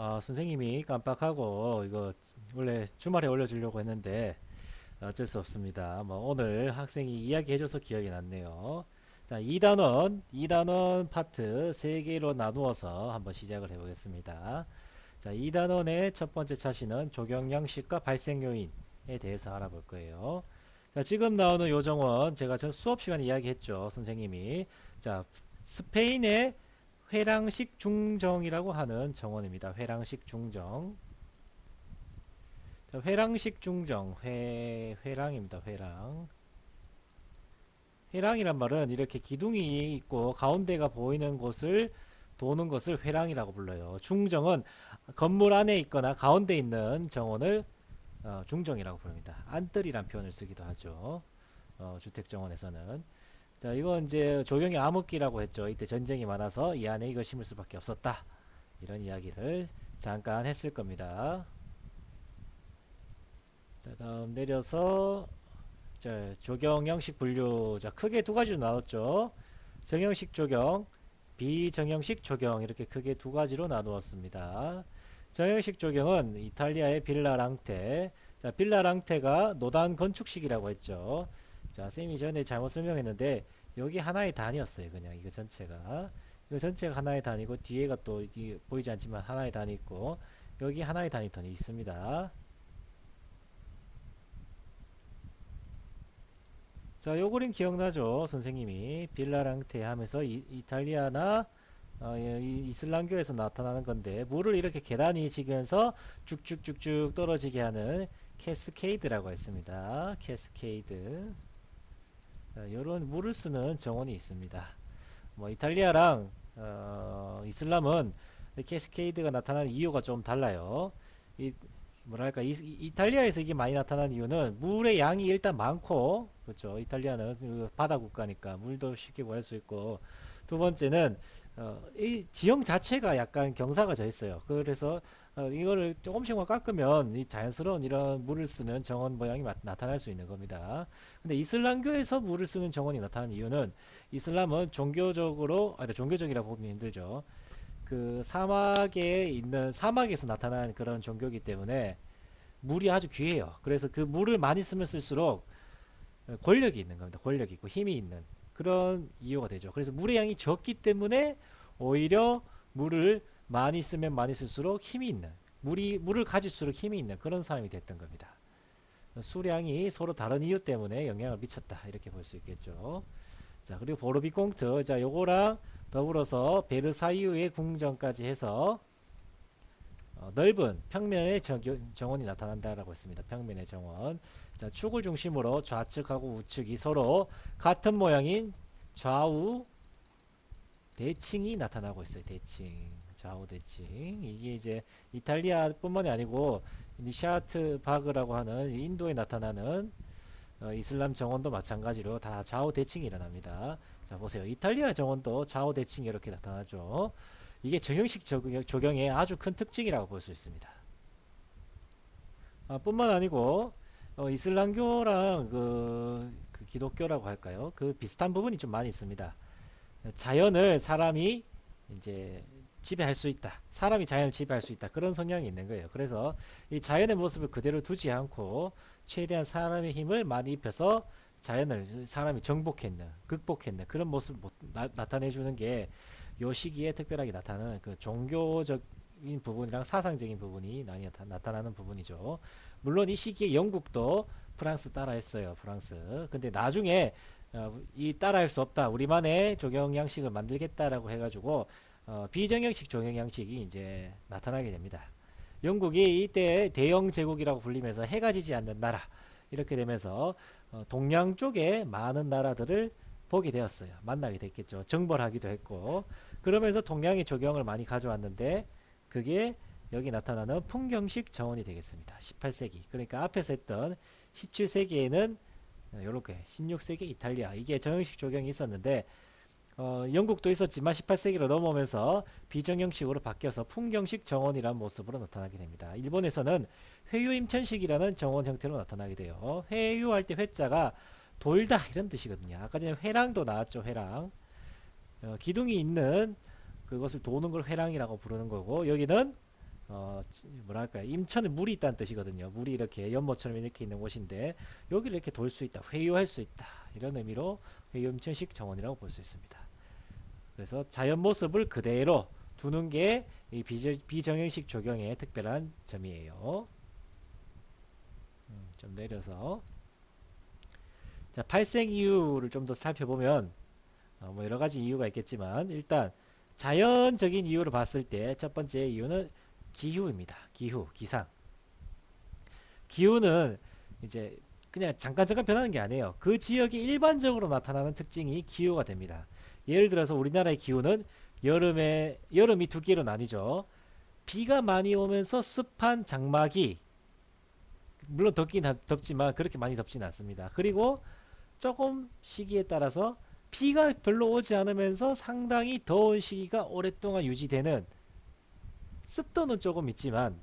아, 선생님이 깜빡하고 이거 원래 주말에 올려주려고 했는데 어쩔 수 없습니다. 뭐 오늘 학생이 이야기해줘서 기억이 났네요. 자, 2단원, 2단원 파트 3개로 나누어서 한번 시작을 해보겠습니다. 자, 2단원의 첫 번째 차시는 조경 양식과 발생 요인에 대해서 알아볼 거예요. 자, 지금 나오는 요정은 제가 전 수업 시간에 이야기했죠. 선생님이. 자, 스페인의 회랑식 중정이라고 하는 정원입니다. 회랑식 중정. 자, 회랑식 중정, 회, 회랑입니다. 회랑. 회랑이란 말은 이렇게 기둥이 있고 가운데가 보이는 곳을 도는 것을 회랑이라고 불러요. 중정은 건물 안에 있거나 가운데 있는 정원을 어, 중정이라고 부릅니다. 안뜰이란 표현을 쓰기도 하죠. 어, 주택 정원에서는. 자, 이건 이제 조경의 암흑기라고 했죠. 이때 전쟁이 많아서 이 안에 이걸 심을 수밖에 없었다. 이런 이야기를 잠깐 했을 겁니다. 자, 다음 내려서 자, 조경 형식 분류. 자, 크게 두 가지로 나눴죠. 정형식 조경, 비정형식 조경 이렇게 크게 두 가지로 나누었습니다. 정형식 조경은 이탈리아의 빌라랑테. 자, 빌라랑테가 노단 건축식이라고 했죠. 자, 쌤이 전에 잘못 설명했는데 여기 하나의 단이었어요. 그냥 이거 전체가. 이거 전체가 하나의 단이고 뒤에가 또 이- 보이지 않지만 하나의 단이 있고 여기 하나의 단이 더 있습니다. 자, 요 그림 기억나죠? 선생님이 빌라랑테 하면서 이, 이탈리아나 어, 이, 이슬람교에서 나타나는 건데 물을 이렇게 계단이 지면서 쭉쭉쭉쭉 떨어지게 하는 캐스케이드라고 했습니다. 캐스케이드. 자, 이런 물을 쓰는 정원이 있습니다. 뭐 이탈리아랑 어, 이슬람은 이 캐스케이드가 나타나는 이유가 좀 달라요. 이 뭐랄까 이, 이- 이탈리아에서 이게 많이 나타나는 이유는 물의 양이 일단 많고 그렇죠. 이탈리아는 그 바다 국가니까 물도 쉽게 구할 수 있고 두 번째는 어, 이 지형 자체가 약간 경사가 져 있어요. 그래서 어, 이거를 조금씩만 깎으면 이 자연스러운 이런 물을 쓰는 정원 모양이 마- 나타날 수 있는 겁니다. 근데 이슬람교에서 물을 쓰는 정원이 나타나는 이유는 이슬람은 종교적으로 아, 종교적이라고 보면 힘들죠. 그 사막에 있는 사막에서 나타나는 그런 종교이기 때문에 물이 아주 귀해요. 그래서 그 물을 많이 쓰면 쓸수록 어, 권력이 있는 겁니다. 권력이 있고 힘이 있는 그런 이유가 되죠. 그래서 물의 양이 적기 때문에 오히려 물을 많이 쓰면 많이 쓸수록 힘이 있는 물이 물을 가질수록 힘이 있는 그런 사람이 됐던 겁니다. 수량이 서로 다른 이유 때문에 영향을 미쳤다 이렇게 볼 수 있겠죠. 자 그리고 보르비공트 자 요거랑 더불어서 베르사유의 궁전까지 해서 어, 넓은 평면의 정, 정원이 나타난다라고 했습니다. 평면의 정원. 자, 축을 중심으로 좌측하고 우측이 서로 같은 모양인 좌우 대칭이 나타나고 있어요. 대칭. 좌우 대칭. 이게 이제 이탈리아뿐만이 아니고 니샤트 바그라고 하는 인도에 나타나는 어, 이슬람 정원도 마찬가지로 다 좌우 대칭이 일어납니다. 자, 보세요. 이탈리아 정원도 좌우 대칭이 이렇게 나타나죠. 이게 정형식 적용, 조경 의 아주 큰 특징이라고 볼 수 있습니다. 아, 뿐만 아니고 어, 이슬람교랑 그, 그 기독교라고 할까요? 그 비슷한 부분이 좀 많이 있습니다. 자연을 사람이 이제 지배할 수 있다. 사람이 자연을 지배할 수 있다. 그런 성향이 있는 거예요. 그래서 이 자연의 모습을 그대로 두지 않고 최대한 사람의 힘을 많이 입혀서 자연을 사람이 정복했는, 극복했는 그런 모습을 못- 나, 타내 주는 게 요 시기에 특별하게 나타나는 그 종교적인 부분이랑 사상적인 부분이 많이 나타, 나타 나는 부분이죠. 물론 이 시기에 영국도 프랑스 따라했어요. 프랑스. 근데 나중에 어, 이 따라할 수 없다. 우리만의 조경 양식을 만들겠다라고 해가지고 어, 비정형식 조경 양식이 이제 나타나게 됩니다. 영국이 이때 대영 제국이라고 불리면서 해가 지지 않는 나라 이렇게 되면서 어, 동양 쪽에 많은 나라들을 보게 되었어요. 만나게 됐겠죠. 정벌하기도 했고 그러면서 동양의 조경을 많이 가져왔는데 그게 여기 나타나는 풍경식 정원이 되겠습니다. 18세기. 그러니까 앞에서 했던 17세기에는 이렇게 16세기 이탈리아 이게 정형식 조경이 있었는데 어, 영국도 있었지만 18세기로 넘어오면서 비정형식으로 바뀌어서 풍경식 정원이라는 모습으로 나타나게 됩니다. 일본에서는 회유임천식이라는 정원 형태로 나타나게 돼요. 회유할 때 회자가 돌다 이런 뜻이거든요. 아까 전에 회랑도 나왔죠. 회랑. 어, 기둥이 있는 그것을 도는 걸 회랑이라고 부르는 거고 여기는 어, 지- 뭐랄까요 임천에 물이 있다는 뜻이거든요. 물이 이렇게 연못처럼 이렇게 있는 곳인데 여기를 이렇게 돌 수 있다, 회유할 수 있다 이런 의미로 회유임천식 정원이라고 볼 수 있습니다. 그래서 자연 모습을 그대로 두는 게 이 비정형식 조경의 특별한 점이에요. 음, 좀 내려서 자 발생 이유를 좀 더 살펴보면 어, 뭐 여러 가지 이유가 있겠지만 일단 자연적인 이유로 봤을 때 첫 번째 이유는 기후입니다. 기후, 기상. 기후는 이제 그냥 잠깐 잠깐 변하는 게 아니에요. 그 지역에 일반적으로 나타나는 특징이 기후가 됩니다. 예를 들어서 우리나라의 기후는 여름에 여름이 두 개로 나뉘죠. 비가 많이 오면서 습한 장마기. 물론 덥긴 하- 덥지만 그렇게 많이 덥진 않습니다. 그리고 조금 시기에 따라서 비가 별로 오지 않으면서 상당히 더운 시기가 오랫동안 유지되는 습도는 조금 있지만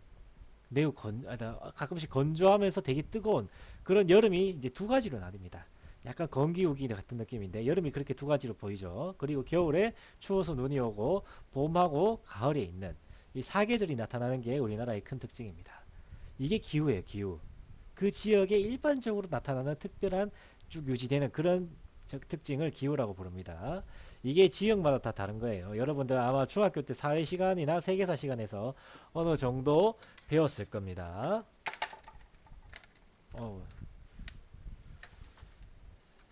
매우 건 아, 나- 가끔씩 건조하면서 되게 뜨거운 그런 여름이 이제 두 가지로 나뉩니다. 약간 건기우기 같은 느낌인데 여름이 그렇게 두 가지로 보이죠. 그리고 겨울에 추워서 눈이 오고 봄하고 가을에 있는 이 사계절이 나타나는 게 우리나라의 큰 특징입니다. 이게 기후예요, 기후. 그 지역에 일반적으로 나타나는 특별한 쭉 유지되는 그런 저- 특징을 기후라고 부릅니다. 이게 지역마다 다 다른 거예요. 여러분들 아마 중학교 때 사회 시간이나 세계사 시간에서 어느 정도 배웠을 겁니다. 어우.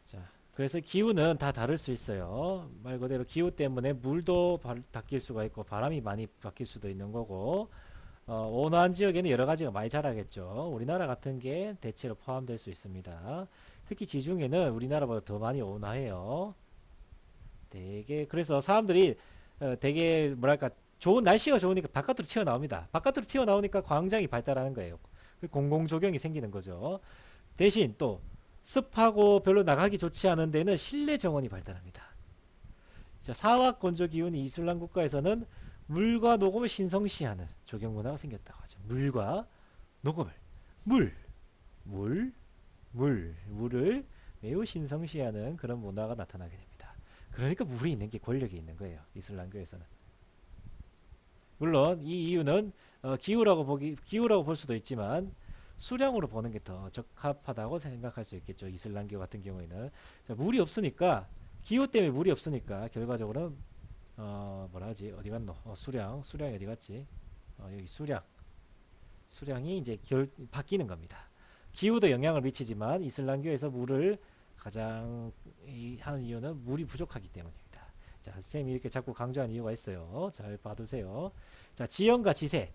자, 그래서 기후는 다 다를 수 있어요. 말 그대로 기후 때문에 물도 바, 바뀔 수가 있고 바람이 많이 바뀔 수도 있는 거고 어, 온화한 지역에는 여러 가지가 많이 자라겠죠. 우리나라 같은 게 대체로 포함될 수 있습니다. 특히 지중해는 우리나라보다 더 많이 온화해요. 되게 그래서 사람들이 어, 되게 뭐랄까 좋은 날씨가 좋으니까 바깥으로 튀어나옵니다. 바깥으로 튀어나오니까 광장이 발달하는 거예요. 그 공공조경이 생기는 거죠. 대신 또 습하고 별로 나가기 좋지 않은 데는 실내 정원이 발달합니다. 자, 사막 건조 기운이 이슬람 국가에서는 물과 녹음을 신성시하는 조경 문화가 생겼다고 하죠. 물과 녹음을 물, 물, 물, 물을 매우 신성시하는 그런 문화가 나타나게 됩니다. 그러니까 물이 있는 게 권력이 있는 거예요. 이슬람교에서는. 물론 이 이유는 어, 기후라고 보기 기후라고 볼 수도 있지만 수량으로 보는 게 더 적합하다고 생각할 수 있겠죠. 이슬람교 같은 경우에는 자, 물이 없으니까 기후 때문에 물이 없으니까 결과적으로는 어 뭐라 하지 어디 갔노? 어, 수량 수량이 어디 갔지? 어, 여기 수량 수량이 이제 결 바뀌는 겁니다. 기후도 영향을 미치지만 이슬람교에서 물을 가장 이, 하는 이유는 물이 부족하기 때문입니다. 자, 쌤이 이렇게 자꾸 강조한 이유가 있어요. 잘 봐두세요. 자, 지형과 지세.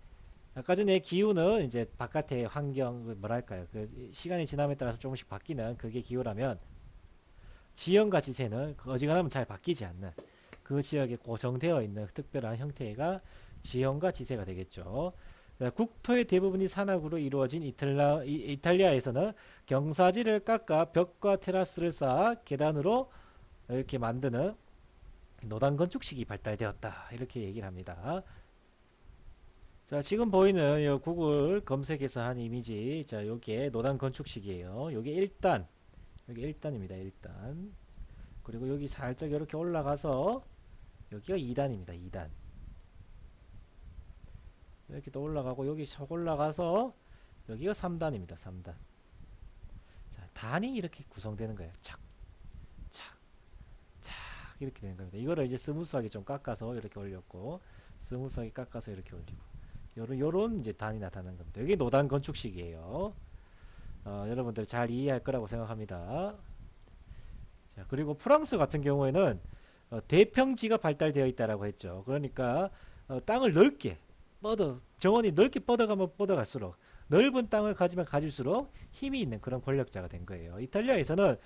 아까 전에 기후는 이제 바깥의 환경 그 뭐랄까요? 그 시간이 지남에 따라서 조금씩 바뀌는 그게 기후라면 지형과 지세는 그 어지간하면 잘 바뀌지 않는 그 지역에 고정되어 있는 특별한 형태가 지형과 지세가 되겠죠. 자, 국토의 대부분이 산악으로 이루어진 이탈라, 이, 이탈리아에서는 경사지를 깎아 벽과 테라스를 쌓아 계단으로 이렇게 만드는 노단 건축식이 발달되었다 이렇게 얘기를 합니다. 자 지금 보이는 요 구글 검색해서 한 이미지 자 요게 노단 건축식이에요. 요게 1단 여기 1단입니다. 1단 그리고 여기 살짝 이렇게 올라가서 여기가 2단입니다. 2단 이렇게 또 올라가고 여기 척 올라가서 여기가 3단입니다. 3단 자 단이 이렇게 구성되는 거예요. 착, 착, 착 이렇게 되는 겁니다. 이거를 이제 스무스하게 좀 깎아서 이렇게 올렸고 스무스하게 깎아서 이렇게 올리고 요런 요런 이제 단이 나타나는 겁니다. 이게 노단 건축식이에요. 어, 여러분들 잘 이해할 거라고 생각합니다. 자 그리고 프랑스 같은 경우에는 어, 대평지가 발달되어 있다라고 했죠. 그러니까 어, 땅을 넓게 뻗어 정원이 넓게 뻗어가면 뻗어갈수록 넓은 땅을 가지면 가질수록 힘이 있는 그런 권력자가 된 거예요. 이탈리아에서는 어,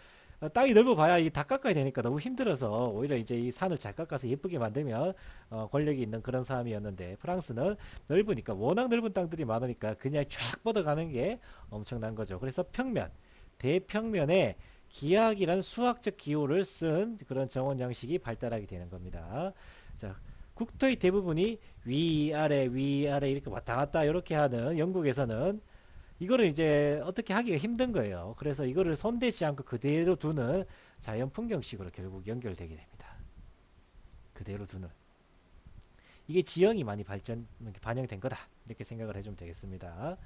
땅이 넓어봐야 이게 다 깎아야 되니까 너무 힘들어서 오히려 이제 이 산을 잘 깎아서 예쁘게 만들면 어, 권력이 있는 그런 사람이었는데 프랑스는 넓으니까 워낙 넓은 땅들이 많으니까 그냥 쫙 뻗어가는 게 엄청난 거죠. 그래서 평면, 대평면에 기하학이라는 수학적 기호를 쓴 그런 정원 양식이 발달하게 되는 겁니다. 자, 국토의 대부분이 위아래 위아래 이렇게 왔다 갔다 이렇게 하는 영국에서는 이거를 이제 어떻게 하기가 힘든 거예요. 그래서 이거를 손대지 않고 그대로 두는 자연 풍경식으로 결국 연결되게 됩니다. 그대로 두는 이게 지형이 많이 발전 반영된 거다 이렇게 생각을 해주면 되겠습니다.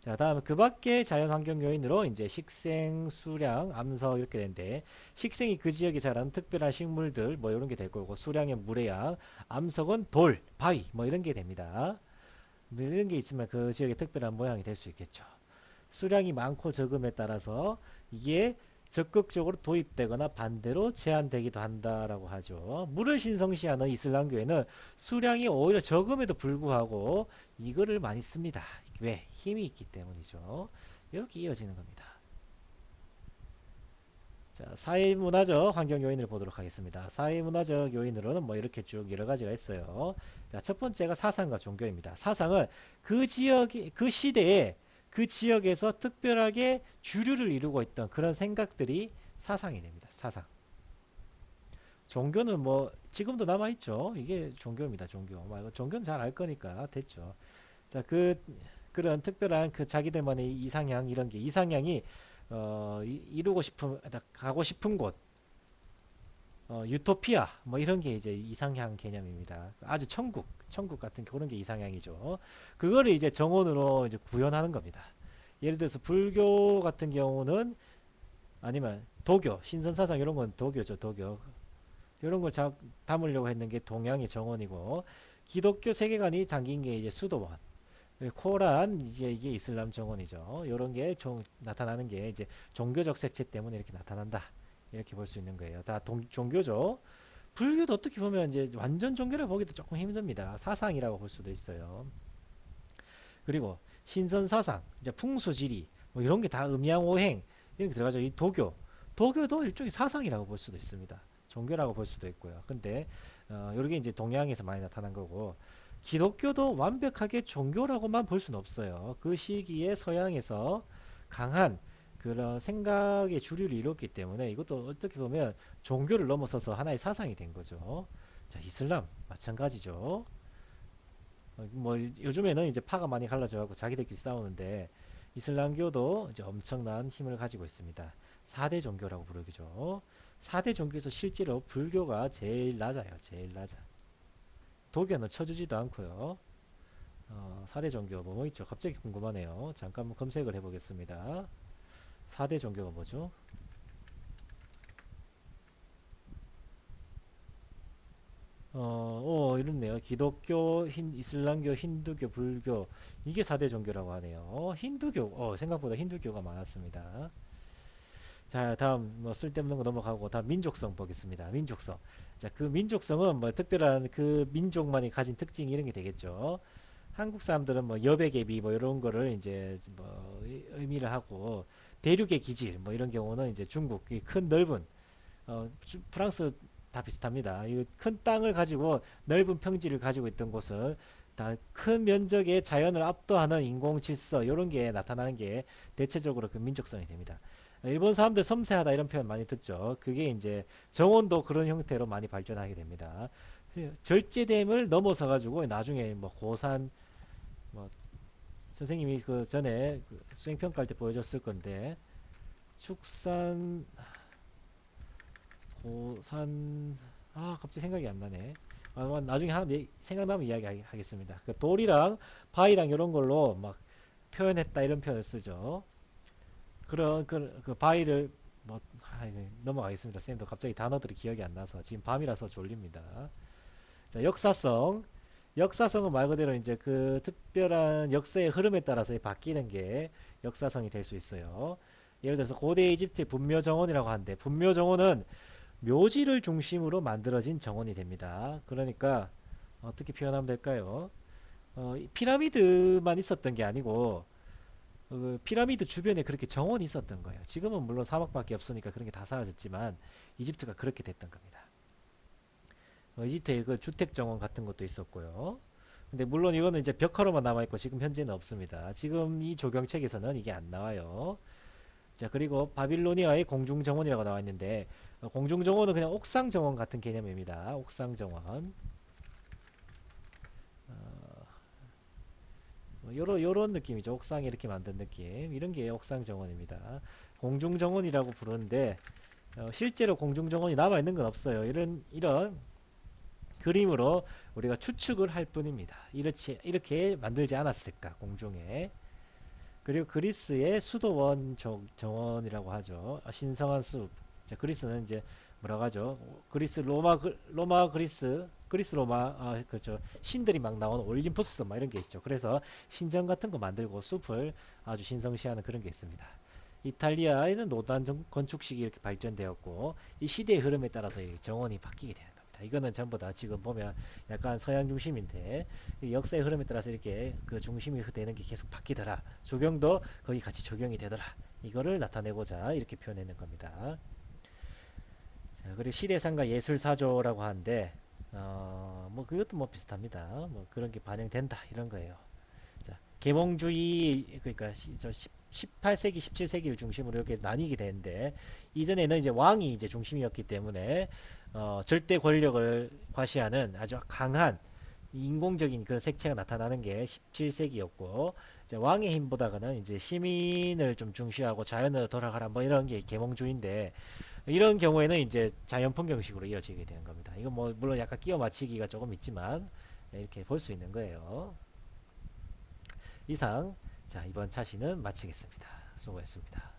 자 다음 그 밖에 자연 환경 요인으로 이제 식생, 수량, 암석 이렇게 되는데 식생이 그 지역에 자라는 특별한 식물들 뭐 이런 게 될 거고 수량의 물의 양, 암석은 돌, 바위 뭐 이런 게 됩니다. 뭐 이런 게 있으면 그 지역의 특별한 모양이 될 수 있겠죠. 수량이 많고 적음에 따라서 이게 적극적으로 도입되거나 반대로 제한되기도 한다라고 하죠. 물을 신성시하는 이슬람교에는 수량이 오히려 적음에도 불구하고 이거를 많이 씁니다. 왜? 힘이 있기 때문이죠. 이렇게 이어지는 겁니다. 자, 사회문화적 환경 요인을 보도록 하겠습니다. 사회문화적 요인으로는 뭐 이렇게 쭉 여러 가지가 있어요. 자, 첫 번째가 사상과 종교입니다. 사상은 그 지역이 그 시대에 그 지역에서 특별하게 주류를 이루고 있던 그런 생각들이 사상이 됩니다. 사상. 종교는 뭐 지금도 남아 있죠. 이게 종교입니다. 종교. 뭐 종교는 잘 알 거니까 됐죠. 자, 그 그런 특별한 그 자기들만의 이상향 이런 게 이상향이 어, 이, 이루고 싶은 가고 싶은 곳 어, 유토피아 뭐 이런 게 이제 이상향 개념입니다. 아주 천국 천국 같은 그런 게 이상향이죠. 그거를 이제 정원으로 이제 구현하는 겁니다. 예를 들어서 불교 같은 경우는 아니면 도교 신선사상 이런 건 도교죠 도교 이런 걸 자, 담으려고 했는 게 동양의 정원이고 기독교 세계관이 담긴 게 이제 수도원 코란 이제 이게 이슬람 정원이죠. 이런 게 종, 나타나는 게 이제 종교적 색채 때문에 이렇게 나타난다. 이렇게 볼 수 있는 거예요. 다 동, 종교죠. 불교도 어떻게 보면 이제 완전 종교를 보기도 조금 힘듭니다. 사상이라고 볼 수도 있어요. 그리고 신선 사상, 이제 풍수지리 뭐 이런 게 다 음양오행 이런 게 들어가죠. 이 도교, 도교도 일종의 사상이라고 볼 수도 있습니다. 종교라고 볼 수도 있고요. 근데 어, 이게 이제 동양에서 많이 나타난 거고 기독교도 완벽하게 종교라고만 볼 수는 없어요. 그 시기에 서양에서 강한 그런 생각의 주류를 이뤘기 때문에 이것도 어떻게 보면 종교를 넘어서서 하나의 사상이 된 거죠. 자, 이슬람 마찬가지죠. 어, 뭐 요즘에는 이제 파가 많이 갈라져 갖고 자기들끼리 싸우는데 이슬람교도 이제 엄청난 힘을 가지고 있습니다. 4대 종교라고 부르기죠. 4대 종교에서 실제로 불교가 제일 낮아요. 제일 낮아. 독일은 쳐주지도 않고요. 어, 4대 종교 뭐뭐 있죠? 갑자기 궁금하네요. 잠깐 검색을 해보겠습니다. 4대 종교가 뭐죠? 어, 어, 이렇네요. 기독교, 힌, 이슬람교, 힌두교, 불교. 이게 4대 종교라고 하네요. 어, 힌두교, 어, 생각보다 힌두교가 많았습니다. 자, 다음 뭐 쓸데없는 거 넘어가고 다음 민족성 보겠습니다. 민족성. 자, 그 민족성은 뭐 특별한 그 민족만이 가진 특징 이런 게 되겠죠. 한국 사람들은 뭐 여백의 미 뭐 이런 거를 이제 뭐 의미를 하고 대륙의 기질 뭐 이런 경우는 이제 중국 이큰 넓은 어, 주, 프랑스 다 비슷합니다. 이 큰 땅을 가지고 넓은 평지를 가지고 있던 다 큰 면적의 자연을 압도하는 인공 질서 이런 게 나타나는 게 대체적으로 그 민족성이 됩니다. 일본 사람들 섬세하다 이런 표현 많이 듣죠. 그게 이제 정원도 그런 형태로 많이 발전하게 됩니다. 절제됨을 넘어서 가지고 나중에 뭐 고산 뭐 선생님이 그 전에 그 수행 평가할 때 보여줬을 건데 축산 고산 아 갑자기 생각이 안 나네. 아, 뭐 나중에 한 생각나면 이야기하겠습니다. 그 돌이랑 바위랑 이런 걸로 막 표현했다 이런 표현을 쓰죠. 그런 그, 그 바위를 뭐 아, 넘어가겠습니다. 쌤도 갑자기 단어들이 기억이 안 나서 지금 밤이라서 졸립니다. 자, 역사성. 역사성은 말 그대로 이제 그 특별한 역사의 흐름에 따라서 바뀌는 게 역사성이 될 수 있어요. 예를 들어서 고대 이집트 분묘 정원이라고 하는데 분묘 정원은 묘지를 중심으로 만들어진 정원이 됩니다. 그러니까 어떻게 표현하면 될까요? 어, 피라미드만 있었던 게 아니고 그 피라미드 주변에 그렇게 정원이 있었던 거예요. 지금은 물론 사막밖에 없으니까 그런 게 다 사라졌지만 이집트가 그렇게 됐던 겁니다. 어, 이집트에 그 주택 정원 같은 것도 있었고요. 근데 물론 이거는 이제 벽화로만 남아 있고 지금 현재는 없습니다. 지금 이 조경책에서는 이게 안 나와요. 자 그리고 바빌로니아의 공중 정원이라고 나와 있는데 어, 공중 정원은 그냥 옥상 정원 같은 개념입니다. 옥상 정원. 뭐 요런 요런 느낌이죠. 옥상에 이렇게 만든 느낌. 이런 게 옥상 정원입니다. 공중 정원이라고 부르는데 어, 실제로 공중 정원이 남아 있는 건 없어요. 이런 이런 그림으로 우리가 추측을 할 뿐입니다. 이렇게 이렇게 만들지 않았을까 공중에. 그리고 그리스의 수도원 정- 정원이라고 하죠. 아, 신성한 숲. 자, 그리스는 이제 뭐라고 하죠? 그리스 로마 그- 로마 그리스 그리스 로마 아 그렇죠. 신들이 막 나오는 올림푸스 막 이런 게 있죠. 그래서 신전 같은 거 만들고 숲을 아주 신성시하는 그런 게 있습니다. 이탈리아에는 노단 정- 건축식이 이렇게 발전되었고 이 시대의 흐름에 따라서 이 정원이 바뀌게 되는 겁니다. 이거는 전부 다 지금 보면 약간 서양 중심인데 이 역사의 흐름에 따라서 이렇게 그 중심이 되는 게 계속 바뀌더라. 조경도 거기 같이 적용이 되더라. 이거를 나타내고자 이렇게 표현하는 겁니다. 자, 그리고 시대상과 예술사조라고 하는데 어, 뭐 그것도 뭐 비슷합니다. 뭐 그런 게 반영된다 이런 거예요. 자, 계몽주의 그러니까 시, 저 10, 18세기, 17세기를 중심으로 이렇게 나뉘게 되는데 이전에는 이제 왕이 이제 중심이었기 때문에 어, 절대 권력을 과시하는 아주 강한 인공적인 그런 색채가 나타나는 게 17세기였고 이제 왕의 힘보다는 이제 시민을 좀 중시하고 자연으로 돌아가라 뭐 이런 게 계몽주의인데 이런 경우에는 이제 자연 풍경식으로 이어지게 되는 겁니다. 이건 뭐 물론 약간 끼워 맞추기가 조금 있지만 네, 이렇게 볼 수 있는 거예요. 이상 자 이번 차시는 마치겠습니다. 수고했습니다.